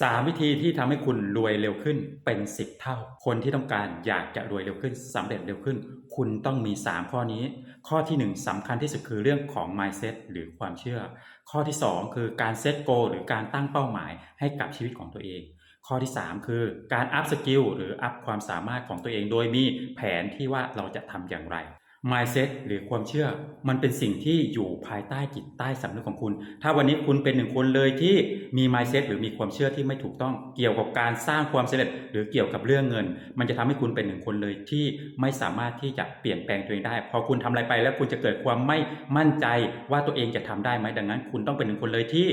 สามวิธีที่ทำให้คุณรวยเร็วขึ้นเป็น 10 เท่า คนที่ต้องการอยากจะรวยเร็วขึ้นสำเร็จเร็วขึ้น คุณต้องมี 3 ข้อนี้ ข้อทีหนึ่1สำคัญที่สุดคือเรื่องของ mindset หรือความเชื่อ ข้อที่ 2 คือการเซตโกหรือการตั้งเป้าหมายให้กับชีวิตของตัวเอง ข้อที่ 3 คือการอัพสกิลหรืออัพความสามารถของตัวเอง โดยมีแผนที่ว่าเราจะทำอย่างไร mindset หรือความเชื่อ มันเป็นสิ่งที่อยู่ภายใต้จิตใต้สำนึกของคุณ ถ้าวันนี้คุณเป็นหนึ่งคนเลยที่มี mindset หรือมีความเชื่อที่ไม่ถูกต้อง เกี่ยวกับการสร้างความสำเร็จ หรือเกี่ยวกับเรื่องเงิน มันจะทำให้คุณเป็นหนึ่งคนเลยที่ไม่สามารถที่จะเปลี่ยนแปลงตัวเองได้ พอคุณทำอะไรไปแล้วคุณจะเกิดความไม่มั่นใจว่าตัวเองจะทำได้ไหมดังนั้น คุณต้องเป็นหนึ่งคนเลยที่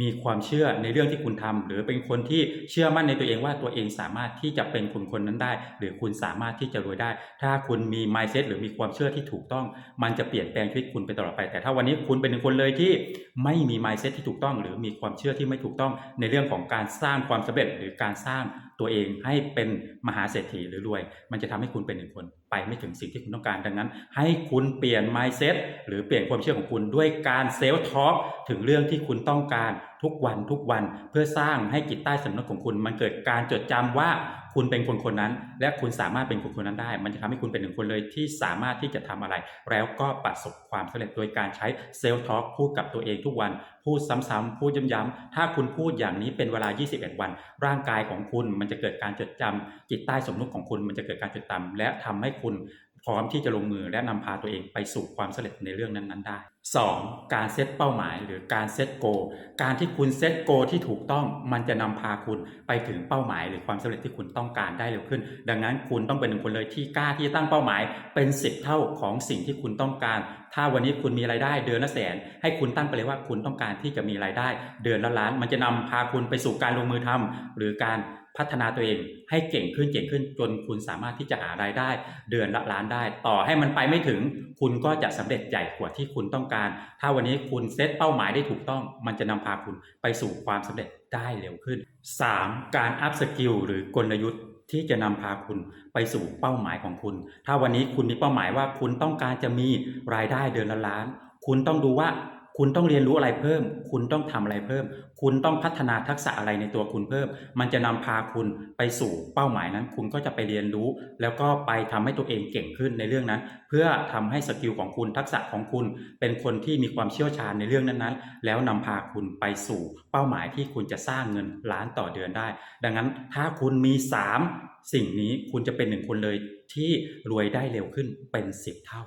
มีความเชื่อในเรื่องที่คุณทำหรือเป็นคนที่เชื่อมั่นในตัวเองว่าตัวเองสามารถที่จะเป็นคนคนนั้นได้ หรือคุณสามารถที่จะรวยได้ ถ้าคุณมี mindset หรือมีความเชื่อที่ถูกต้อง มันจะเปลี่ยนแปลงชีวิตคุณไปตลอดไป แต่ถ้าวันนี้คุณเป็นหนึ่งคนเลยที่ไม่มี mindset ที่ถูกต้อง หรือมีความเชื่อที่ไม่ถูกต้องในเรื่องของการสร้างความสำเร็จหรือการสร้าง ตัวเองให้เป็นมหาเศรษฐีหรือรวย มันจะทำให้คุณเป็นหนึ่งคนไปไม่ถึงสิ่งที่คุณต้องการดังนั้น ให้คุณเปลี่ยน mindset หรือเปลี่ยนความเชื่อของคุณด้วยการเซล f ทอ l k ถึงเรื่องที่คุณต้องการทุกวันทุกวัน เพื่อสร้างให้จิตใต้สำนึกของคุณ มันเกิดการจดจำว่าคุณเป็นคนคนนั้น และคุณสามารถเป็นคนคนนั้นได้ มันจะทำให้คุณเป็นหนึ่งคนเลยที่สามารถที่จะทำอะไร แล้วก็ประสบความสำเร็จโดยการใช้เซล f ทอ l k พูดกับตัวเองทุกวัน พูดซ้ำๆพูดย้ำๆถ้าคุณพูดอย่างนี้เป็นเวลา 21 วัน ร่างกายของคุณมันจะเกิดการจดจำจิตใต้สำนึกของคุณมันจะเกิดการจดจำและทำให้คุณพร้อมที่จะลงมือและนำพาตัวเองไปสู่ความสำเร็จในเรื่องนั้น ๆ ได้ 2. การเซตเป้าหมายหรือการเซตโก การที่คุณเซตโกที่ถูกต้องมันจะนำพาคุณไปถึงเป้าหมาย หรือความสำเร็จที่คุณต้องการได้เร็วขึ้น ดังนั้นคุณต้องเป็นหนึ่งคนเลยที่กล้าที่จะตั้งเป้าหมาย เป็นสิบเท่าของสิ่งที่คุณต้องการ ถ้าวันนี้คุณมีรายได้เดือนละแสน ให้คุณตั้งไปเลยว่าคุณต้องการที่จะมีรายได้ เดือนละล้าน มันจะนำพาคุณไปสู่การลงมือทำหรือการ พัฒนาตัวเองให้เก่งขึ้นเก่งขึ้นจนคุณสามารถที่จะหารายได้ เดือนละล้านได้ ต่อให้มันไปไม่ถึง คุณก็จะสำเร็จใหญ่กว่าที่คุณต้องการ ถ้าวันนี้คุณเซตเป้าหมายได้ถูกต้อง มันจะนำพาคุณไปสู่ความสำเร็จได้เร็วขึ้น 3. การอัพสกิลหรือกลยุทธ์ที่จะนำพาคุณไปสู่เป้าหมายของคุณ ถ้าวันนี้คุณมีเป้าหมายว่าคุณต้องการจะมีรายได้เดือนละล้าน คุณต้องดูว่า คุณต้องเรียนรู้อะไรเพิ่ม คุณต้องทำอะไรเพิ่ม คุณต้องพัฒนาทักษะอะไรในตัวคุณเพิ่ม มันจะนำพาคุณไปสู่เป้าหมายนั้น คุณก็จะไปเรียนรู้ แล้วก็ไปทำให้ตัวเองเก่งขึ้นในเรื่องนั้น เพื่อทำให้สกิลของคุณทักษะของคุณ เป็นคนที่มีความเชี่ยวชาญในเรื่องนั้นๆ แล้วนำพาคุณไปสู่เป้าหมายที่คุณจะสร้างเงินล้านต่อเดือนได้ ดังนั้นถ้าคุณมี 3 สิ่งนี้คุณจะเป็นหนึ่งคนเลยที่รวยได้เร็วขึ้นเป็น 10 เท่า